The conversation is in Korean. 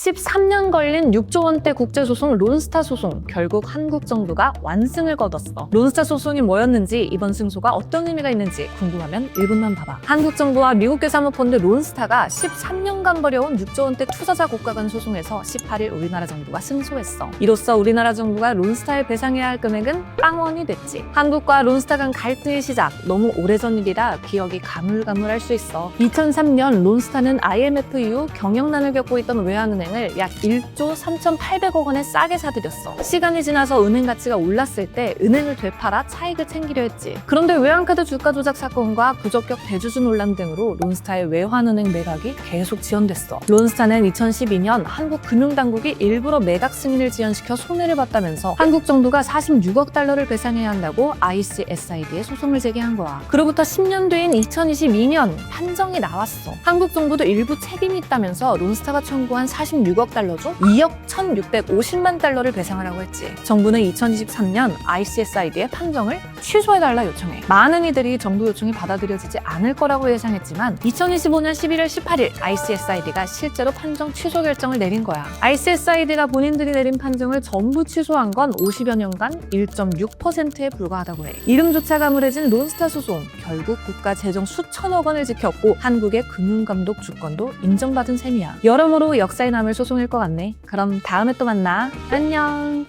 13년 걸린 6조 원대 국제 소송 론스타 소송 결국 한국 정부가 완승을 거뒀어. 론스타 소송이 뭐였는지 이번 승소가 어떤 의미가 있는지 궁금하면 1분만 봐봐. 한국 정부와 미국계 사모펀드 론스타가 13년간 벌여온 6조 원대 투자자 고가 간 소송에서 18일 우리나라 정부가 승소했어. 이로써 우리나라 정부가 론스타에 배상해야 할 금액은 빵원이 됐지. 한국과 론스타 간 갈등의 시작 너무 오래전 일이라 기억이 가물가물할 수 있어. 2003년 론스타는 IMF 이후 경영난을 겪고 있던 외환은행 을 약 1조 3,800억 원에 싸게 사들였어. 시간이 지나서 은행 가치가 올랐을 때 은행을 되팔아 차익을 챙기려 했지. 그런데 외환카드 주가 조작 사건과 부적격 대주주 논란 등으로 론스타의 외환은행 매각이 계속 지연됐어. 론스타는 2012년 한국 금융당국이 일부러 매각 승인을 지연시켜 손해를 봤다면서 한국 정부가 46억 달러를 배상해야 한다고 ICSID에 소송을 제기한 거야. 그로부터 10년 뒤인 2022년 판정이 나왔어. 한국 정부도 일부 책임이 있다면서 론스타가 청구한 46억 달러 중 2억 1,650만 달러를 배상하라고 했지. 정부는 2023년 ICSID의 판정을 취소해달라 요청해. 많은 이들이 정부 요청이 받아들여지지 않을 거라고 예상했지만 2025년 11월 18일 ICSID가 실제로 판정 취소 결정을 내린 거야. ICSID가 본인들이 내린 판정을 전부 취소한 건 50여 년간 1.6%에 불과하다고 해. 이름조차 가물해진 론스타 소송. 결국 국가 재정 수천억 원을 지켰고 한국의 금융감독 주권도 인정받은 셈이야. 여러모로 역사에 남을 소송일 것 같네. 그럼 다음에 또 만나. 안녕.